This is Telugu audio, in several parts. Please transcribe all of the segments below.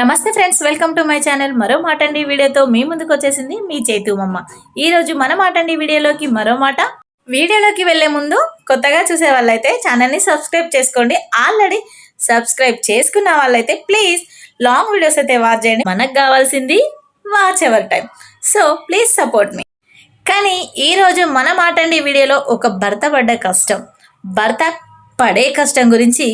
నమస్తే friends welcome to my channel. మరో మాటండి వీడియోతో మీ ముందుకు వచ్చేసింది మీ చేతుమమ్మ ఈ రోజు మన మాటండి వీడియోలోకి మరో మాట. వీడియోలోకి వెళ్ళే ముందు కొత్తగా చూసే వాళ్ళైతే ఛానల్ని సబ్స్క్రైబ్ చేసుకోండి. ఆల్రెడీ సబ్స్క్రైబ్ చేసుకున్న వాళ్ళైతే ప్లీజ్ లాంగ్ వీడియోస్ అయితే వాచ్ చేయండి. మనకు కావాల్సింది watch hour time so please support me. కానీ ఈరోజు మన మాటండి వీడియోలో ఒక భర్త పడ్డ కష్టం. భర్త పడే కష్టం గురించి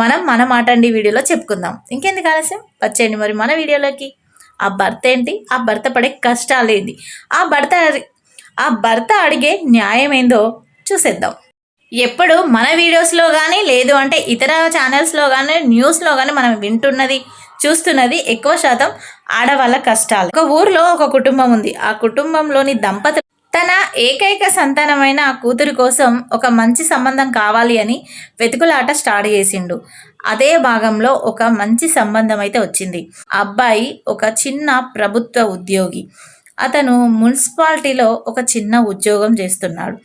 మనం మన మాట అండి వీడియోలో చెప్పుకుందాం. ఇంకెందుకు ఆలస్యం? వచ్చేయండి మరి మన వీడియోలోకి. ఆ భర్త ఏంటి? ఆ భర్త పడే కష్టాలు ఏంటి? ఆ భర్త ఆ భర్త అడిగే న్యాయం ఏందో చూసేద్దాం. ఎప్పుడు మన వీడియోస్లో కానీ లేదు అంటే ఇతర ఛానల్స్లో కానీ న్యూస్లో కానీ మనం వింటున్నది చూస్తున్నది ఎక్కువ శాతం ఆడవాళ్ళ కష్టాలు. ఒక ఊర్లో ఒక కుటుంబం ఉంది. ఆ కుటుంబంలోని దంపతులు తన ఏకైక సంతానమైన కూతురు కోసం ఒక మంచి సంబంధం కావాలి అని వెతుకులాట స్టార్ట్ చేసిండు. అదే భాగంలో ఒక మంచి సంబంధం అయితే వచ్చింది. అబ్బాయి ఒక చిన్న ప్రభుత్వ ఉద్యోగి. అతను మున్సిపాలిటీలో ఒక చిన్న ఉద్యోగం చేస్తున్నాడు.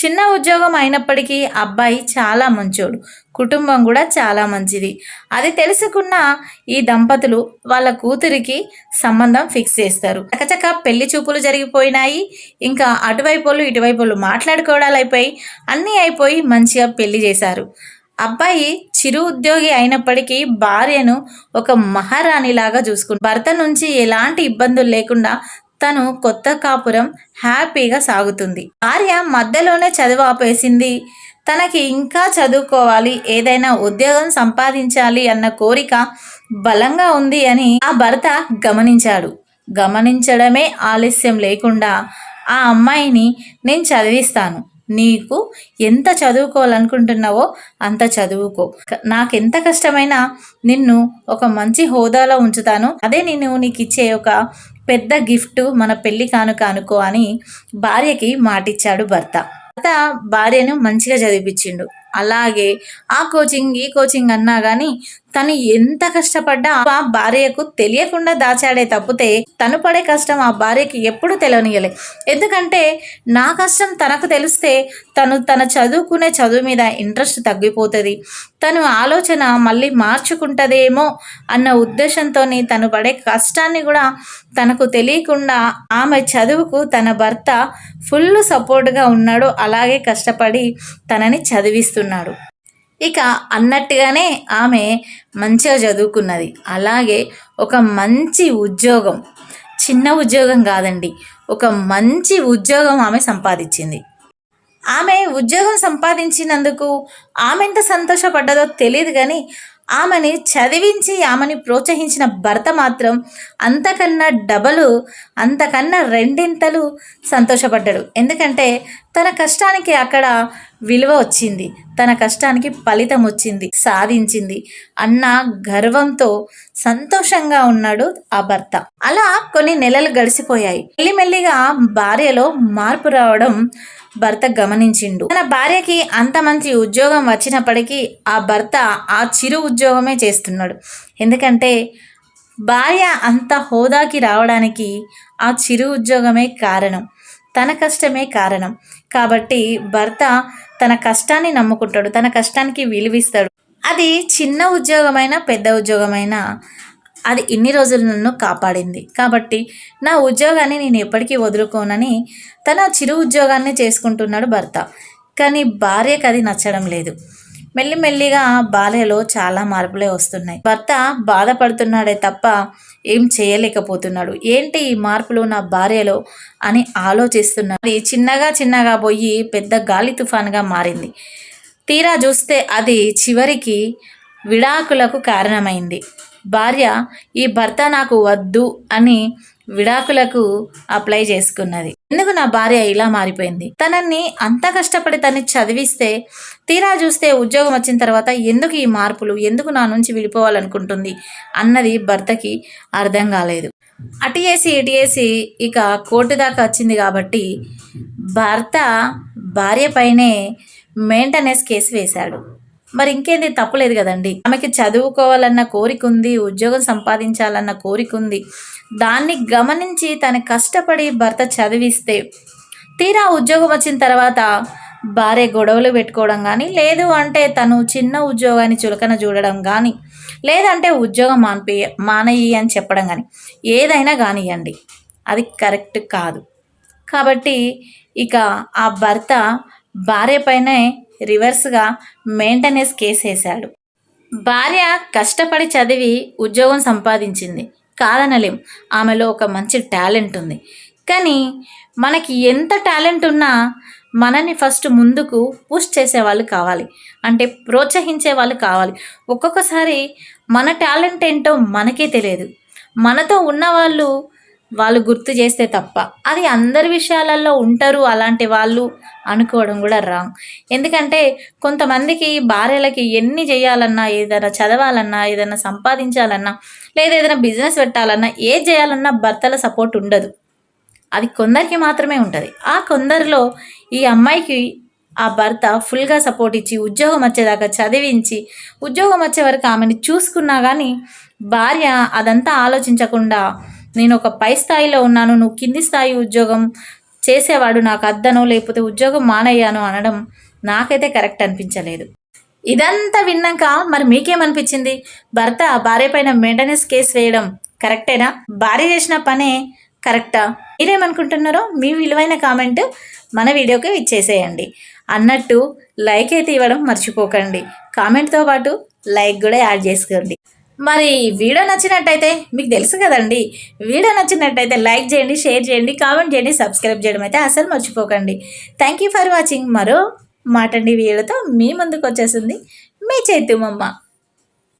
చిన్న ఉద్యోగం అయినప్పటికీ అబ్బాయి చాలా మంచోడు. కుటుంబం కూడా చాలా మంచిది. అది తెలుసుకున్న ఈ దంపతులు వాళ్ళ కూతురికి సంబంధం ఫిక్స్ చేస్తారు. చకచక పెళ్ళి చూపులు జరిగిపోయినాయి. ఇంకా అటువైపులు ఇటువైపులు మాట్లాడుకోవడాలు అయిపోయి అన్నీ అయిపోయి మంచిగా పెళ్ళి చేశారు. అబ్బాయి చిరు ఉద్యోగి అయినప్పటికీ భార్యను ఒక మహారాణిలాగా చూసుకుంటు భర్త నుంచి ఎలాంటి ఇబ్బందులు లేకుండా తను కొత్త కాపురం హ్యాపీగా సాగుతుంది. భార్య మధ్యలోనే చదువు ఆపేసింది. తనకి ఇంకా చదువుకోవాలి ఏదైనా ఉద్యోగం సంపాదించాలి అన్న కోరిక బలంగా ఉంది అని ఆ భర్త గమనించాడు. గమనించడమే ఆలస్యం లేకుండా ఆ అమ్మాయిని నేను చదివిస్తాను. నీకు ఎంత చదువుకోవాలనుకుంటున్నావో అంత చదువుకో. నాకు నాకెంత కష్టమైనా నిన్ను ఒక మంచి హోదాలో ఉంచుతాను. అదే నేను నీకు ఇచ్చే ఒక పెద్ద గిఫ్ట్ మన పెళ్ళి కానుక అనుకో అని భార్యకి మాటిచ్చాడు భర్త. భర్త భార్యను మంచిగా చదివిపించిండు అలాగే ఆ కోచింగ్ ఈ కోచింగ్ అన్నా కానీ తను ఎంత కష్టపడ్డా ఆ భార్యకు తెలియకుండా దాచాడే తప్పితే తను పడే కష్టం ఆ భార్యకి ఎప్పుడు తెలియనియలే ఎందుకంటే నా కష్టం తనకు తెలిస్తే తను తన చదువుకునే చదువు మీద ఇంట్రెస్ట్ తగ్గిపోతుంది. తను ఆలోచన మళ్ళీ మార్చుకుంటుందేమో అన్న ఉద్దేశంతో తను పడే కష్టాన్ని కూడా తనకు తెలియకుండా ఆమె చదువుకు తన భర్త ఫుల్ సపోర్ట్గా ఉన్నాడు. అలాగే కష్టపడి తనని చదివిస్తున్నాడు ఇక అన్నట్టుగానే ఆమె మంచిగా చదువుకున్నది. అలాగే ఒక మంచి ఉద్యోగం చిన్న ఉద్యోగం కాదండి ఒక మంచి ఉద్యోగం ఆమె సంపాదించింది. ఆమె ఉద్యోగం సంపాదించినందుకు ఆమె ఎంత సంతోషపడ్డదో తెలియదు కానీ ఆమెని చదివించి ఆమెని ప్రోత్సహించిన భర్త మాత్రం అంతకన్నా డబలు అంతకన్నా రెండింతలు సంతోషపడ్డాడు. ఎందుకంటే తన కష్టానికి అక్కడ విలువ వచ్చింది. తన కష్టానికి ఫలితం వచ్చింది. సాధించింది. అన్న గర్వంతో సంతోషంగా ఉన్నాడు ఆ భర్త. అలా కొన్ని నెలలు గడిచిపోయాయి. మెల్లిమెల్లిగా భార్యలో మార్పు రావడం భర్త గమనించిండు. తన భార్యకి అంత మంచి ఉద్యోగం వచ్చినప్పటికీ ఆ భర్త ఆ చిరు ఉద్యోగమే చేస్తున్నాడు. ఎందుకంటే భార్య అంత హోదాకి రావడానికి ఆ చిరు ఉద్యోగమే కారణం. తన కష్టమే కారణం. కాబట్టి భర్త తన కష్టాన్ని నమ్ముకుంటాడు. తన కష్టానికి విలువిస్తాడు. అది చిన్న ఉద్యోగమైనా పెద్ద ఉద్యోగమైనా అది ఇన్ని రోజులు నన్ను కాపాడింది. కాబట్టి నా ఉద్యోగాన్ని నేను ఎప్పటికీ వదులుకోనని తన చిరు ఉద్యోగాన్ని చేసుకుంటున్నాడు భర్త. కానీ భార్యకు అది నచ్చడం లేదు. మెల్లిమెల్లిగా బాల్యలో చాలా మార్పులే వస్తున్నాయి. భర్త బాధపడుతున్నాడే తప్ప ఏం చేయలేకపోతున్నాడు. ఏంటి ఈ మార్పులు నా భార్యలో అని ఆలోచిస్తున్నాడు. అది చిన్నగా చిన్నగా పోయి పెద్ద గాలి తుఫాన్గా మారింది. తీరా చూస్తే అది చివరికి విడాకులకు కారణమైంది. భార్య ఈ భర్త నాకు వద్దు అని విడాకులకు అప్లై చేసుకున్నది. ఎందుకు నా భార్య ఇలా మారిపోయింది? తనని అంత కష్టపడి తనని చదివిస్తే తీరా చూస్తే ఉద్యోగం వచ్చిన తర్వాత ఎందుకు ఈ మార్పులు? ఎందుకు నా నుంచి విడిపోవాలనుకుంటుంది? అన్నది భర్తకి అర్థం కాలేదు. అటు చేసి ఇటు చేసి ఇక కోర్టు దాకా వచ్చింది కాబట్టి భర్త భార్య పైనే మెయింటెనెన్స్ కేసు వేశాడు. మరి ఇంకేంది? తప్పులేదు కదండి. ఆమెకి చదువుకోవాలన్న కోరిక ఉంది ఉద్యోగం సంపాదించాలన్న కోరిక ఉంది. దాన్ని గమనించి తన కష్టపడి భర్త చదివిస్తే తీరా ఉద్యోగం వచ్చిన తర్వాత భార్య గొడవలు పెట్టుకోవడం కానీ లేదు అంటే తను చిన్న ఉద్యోగాన్ని చులకన చూడడం కానీ లేదంటే ఉద్యోగం మానిపి మానేయి అని చెప్పడం కానీ ఏదైనా కానివ్వండి అది కరెక్ట్ కాదు. కాబట్టి ఇక ఆ భర్త భార్య పైనే రివర్స్గా మెయింటెనెన్స్ కేసు వేశాడు భార్య కష్టపడి చదివి ఉద్యోగం సంపాదించింది. కాదనలేం. ఆమెలో ఒక మంచి టాలెంట్ ఉంది. కానీ మనకి ఎంత టాలెంట్ ఉన్నా మనని ఫస్ట్ ముందుకు పుష్ చేసే వాళ్ళు కావాలి. అంటే ప్రోత్సహించే వాళ్ళు కావాలి. ఒక్కొక్కసారి మన టాలెంట్ ఏంటో మనకే తెలియదు. మనతో ఉన్నవాళ్ళు వాళ్ళు గుర్తు చేస్తే తప్ప. అది అందరి విషయాలలో ఉంటారు అలాంటి వాళ్ళు అనుకోవడం కూడా రాంగ్. ఎందుకంటే కొంతమందికి భార్యలకి ఎన్ని చేయాలన్నా ఏదైనా చదవాలన్నా ఏదైనా సంపాదించాలన్నా లేదా ఏదైనా బిజినెస్ పెట్టాలన్నా ఏది చేయాలన్నా భర్తల సపోర్ట్ ఉండదు. అది కొందరికి మాత్రమే ఉంటుంది. ఆ కొందరిలో ఈ అమ్మాయికి ఆ భర్త ఫుల్గా సపోర్ట్ ఇచ్చి ఉద్యోగం వచ్చేదాకా చదివించి ఉద్యోగం వచ్చే వరకు ఆమెని చూసుకున్నా కానీ భార్య అదంతా ఆలోచించకుండా నేను ఒక పై స్థాయిలో ఉన్నాను నువ్వు కింది స్థాయి ఉద్యోగం చేసేవాడు నాకు అద్దను లేకపోతే ఉద్యోగం మానయ్యాను అనడం నాకైతే కరెక్ట్ అనిపించలేదు. ఇదంతా విన్నాక మరి మీకేమనిపించింది? భర్త భార్య పైన మెయింటెనెన్స్ కేసు వేయడం కరెక్టేనా? భార్య చేసిన పనే కరెక్టా? మీరేమనుకుంటున్నారో మీ విలువైన కామెంట్ మన వీడియోకి ఇచ్చేసేయండి. అన్నట్టు లైక్ అయితే ఇవ్వడం మర్చిపోకండి. కామెంట్తో పాటు లైక్ కూడా యాడ్ చేసుకోండి. మరి వీడియో నచ్చినట్టయితే మీకు తెలుసు కదండి. వీడియో నచ్చినట్టయితే లైక్ చేయండి షేర్ చేయండి కామెంట్ చేయండి సబ్స్క్రైబ్ చేయడం అయితే అసలు మర్చిపోకండి. థ్యాంక్ యూ ఫర్ వాచింగ్ మరో మాటండి వీడియోతో మీ ముందుకు వచ్చేసింది మీ చైతుమమ్మ.